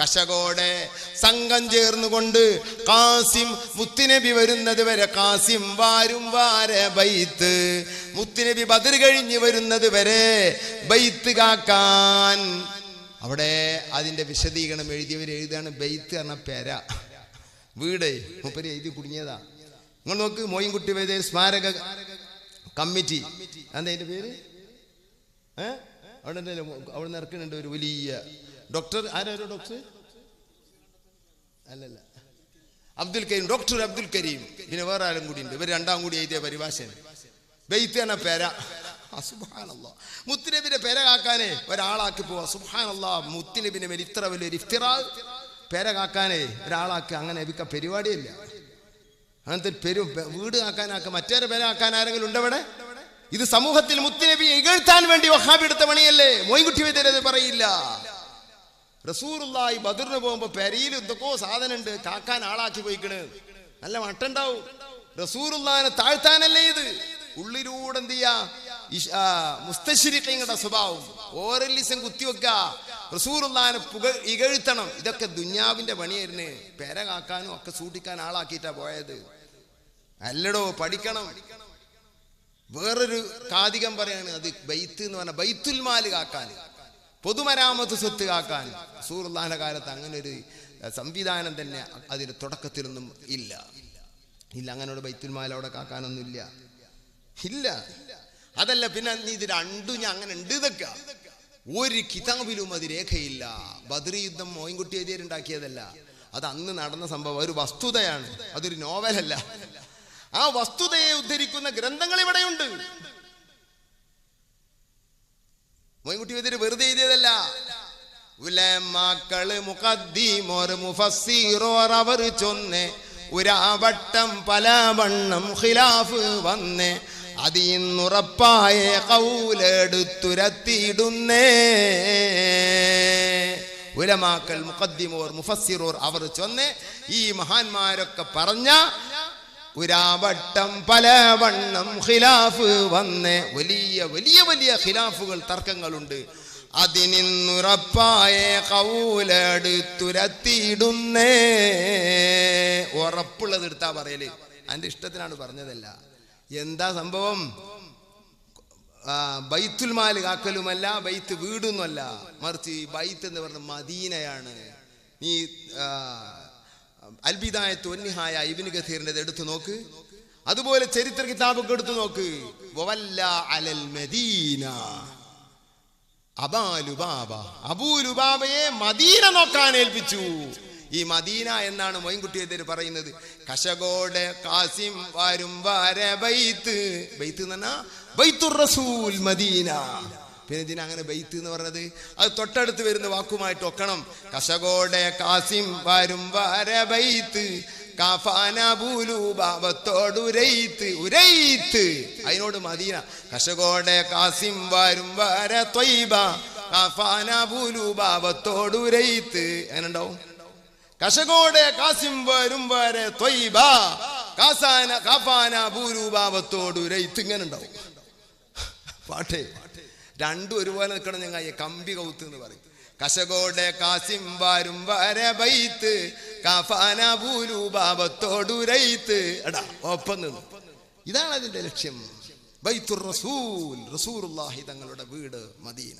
കശകോടെ സംഘം ചേർന്നുകൊണ്ട് കാസിം മുത്തുനബി വരുന്നത് വരെ കാസിം വാരും വാര ബൈത്ത്. മുത്തുനബി ബദർ കഴിഞ്ഞ് വരുന്നത് വരെ ബൈത്ത് കാക്കാൻ. അവിടെ അതിന്റെ വിശദീകരണം എഴുതിയവർ എഴുതാണ് ബെയ്ത്ത് എന്ന പേര. വീട് മുപ്പര് എഴുതി കുടുങ്ങിയതാ. നിങ്ങൾ നോക്ക് മോയിൻകുട്ടി വൈദ്യ സ്മാരക കമ്മിറ്റി. എന്താ അതിന്റെ പേര്? ഏ? അവിടെ അവിടെ നിന്ന് ഇറക്കുന്നുണ്ട് ഒരു വലിയ ഡോക്ടർ ആരാരോ ഡോക്ടർ അല്ലല്ല. അബ്ദുൽ കരീം ഡോക്ടർ അബ്ദുൽ കരീം. പിന്നെ വേറെ ആരും കൂടി ഉണ്ട്. ഇവർ രണ്ടാം കൂടി എഴുതിയ പരിഭാഷയാണ്. ബെയ്ത്തേന പേര. സുബാനല്ലോ മുത്തുനബിന്റെ പേര കാക്കാനേ ഒരാളാക്കി പോവാ. സുബാനല്ലോ മുത്തുനബിന്റെ മേൽ ഇത്ര വലിയൊരു ഇഫ്തിറാ പേര കാക്കാനേ ഒരാളാക്കി അങ്ങനെ എബിക്ക പരിപാടിയില്ല. അങ്ങനത്തെ പെരു വീട് കാക്കാനാക്ക മറ്റേ പേര ആക്കാൻ ആരെങ്കിലും ഉണ്ടവിടെ ഇത് സമൂഹത്തിൽ മുത്തുനബിയെ ഇകഴ്ത്താൻ വേണ്ടി വഹാബി എടുത്ത പണിയല്ലേ മോയിൻകുട്ടി വൈദ്യരത് പറയില്ല. റസൂറുള്ളായി ബദറിന് പോകുമ്പോ പെരയിൽ എന്തൊക്കെയോ സാധനം ഉണ്ട് കാക്കാൻ ആളാക്കി പോയിക്കണ്. നല്ല മട്ടുണ്ടാവും. റസൂറുള്ളാനെ താഴ്ത്താനല്ലേ ഇത്? ഉള്ളിലൂടെ എന്ത് ചെയ്യാ? മുസ്തശിരിക്കങ്ങളുടെ സ്വഭാവം. ഓരല്ലിസം കുത്തിവെക്ക റസൂറുള്ളാനെ പുക ഇകഴ്ത്തണം. ഇതൊക്കെ ദുന്യാവിന്റെ പണിയായിരുന്നു. പെര കാക്കാനും ഒക്കെ സൂട്ടിക്കാൻ ആളാക്കിയിട്ടാ പോയത്. അല്ലടോ പഠിക്കണം. വേറൊരു കാതികം പറയാണ് അത് ബൈത്ത് എന്ന് പറഞ്ഞ ബൈത്തുൽ മാൽ കാക്കാൻ. പൊതുമരാമത്ത് സ്വത്ത് കാക്കാൻ സൂറുല്ലാന്റെ കാലത്ത് അങ്ങനെ ഒരു സംവിധാനം തന്നെ അതിന് തുടക്കത്തിലൊന്നും ഇല്ല. ഇല്ല അങ്ങനെ ഒരു ബൈത്തുൽ മാൽ അവിടെ കാക്കാനൊന്നും ഇല്ല. ഇല്ല. അതല്ല പിന്നെ ഇത് രണ്ടും ഞാൻ അങ്ങനെ ഉണ്ട് ഇതൊക്കെ. ഒരു കിതാബിലും അത് രേഖയില്ല. ബദർ യുദ്ധം മോയിൻകുട്ടി എഴുതിയുണ്ടാക്കിയതല്ല അത് അന്ന് നടന്ന സംഭവം ഒരു വസ്തുതയാണ്. അതൊരു നോവലല്ല. ആ വസ്തുതയെ ഉദ്ധരിക്കുന്ന ഗ്രന്ഥങ്ങൾ ഇവിടെയുണ്ട്. മോയിൻകുട്ടി വെതിര് വെറുതെ എഴുതിയതല്ല. ഉലമാക്കൾ മുഖദ്ദീമോർ മുഫസ്സിറോർ അവർ ചൊന്നെ ഉരാവട്ടം പല വണ്ണം ഖിലാഫ് വന്നേ അതിന്നുറപ്പായ കൗലെടുത്തുരത്തിയിടുന്നേ. ഉലമാക്കൾ മുഖദ്ദിമോർ മുഫസ്സിറോർ അവർ ചൊന്നെ ഈ മഹാന്മാരൊക്കെ പറഞ്ഞ ഉരാവട്ടം പല വണ്ണം ഖിലാഫ് വന്ന്. വലിയ വലിയ വലിയ ഖിലാഫുകൾ തർക്കങ്ങളുണ്ട്. അതിനിന്നുറപ്പായ കൗലെടുത്തുരത്തിയിടുന്നേ. ഉറപ്പുള്ളത് എടുത്താ പറയൽ. അതിന്റെ ഇഷ്ടത്തിനാണ് പറഞ്ഞതല്ല. എന്താ സംഭവം? ബൈത്തുൽമാൽ ബൈത്തുൽ മാൽ കാക്കലുമല്ല ബൈത്ത് വീടൊന്നുമല്ല. മറിച്ച് ബൈത്ത് എന്ന് പറഞ്ഞ മദീനയാണ്. നീ അൽബിദായ തൊന്നിഹായ ഇബിന് ഗസീറിന്റെ എടുത്തു നോക്ക്. അതുപോലെ ചരിത്ര കിതാബൊക്കെ എടുത്തു നോക്ക്. അലൽ മദീന. അബാലുബാബ അബൂലുബാബയെ മദീന നോക്കാൻ ഏൽപ്പിച്ചു. ഈ മദീന എന്നാണ് മൊയിൻകുട്ടി എതിര് പറയുന്നത്. കശകോട് കാസിം വാരും വാര ബൈത്ത്. ബൈത്ത് എന്ന് ബൈത്തുർ റസൂൽ മദീന. പിന്നെ ഇതിന് അങ്ങനെ ബൈത്ത് എന്ന് പറഞ്ഞത്? അത് തൊട്ടടുത്ത് വരുന്ന വാക്കുമായിട്ട് ഒക്കണം. കശകോടെ കാസിം വരും വാര ബെയ്ത്ത് അതിനോട് മദീന. കശകോടെ കാസിം വരും വര ബൂലൂബാവത്തോടുരൈത്ത് ഉരയിത്ത്. ഉണ്ടാവും കശകോടെ കാസിം വരും വരെ ത്വയ്ബ കാസാന കാഫാന ഉരയിത്ത്. ഇങ്ങനെ ഉണ്ടാവും പാട്ടേ. രണ്ടും ഒരുപോലെ നിൽക്കണം ഞങ്ങൾ. കമ്പി കൗത്ത് എന്ന് പറയും. കശകോടെ കാസിം വാരും വര ബൈത്ത് കാഫാന ഭൂരൂപാവത്തോടുരൈത്ത് എടാ ഒപ്പം നിന്നു. ഇതാണ് അതിന്റെ ലക്ഷ്യം. ബൈത്തുർ റസൂൽ റസൂറുല്ലാഹി തങ്ങളുടെ വീട് മദീന.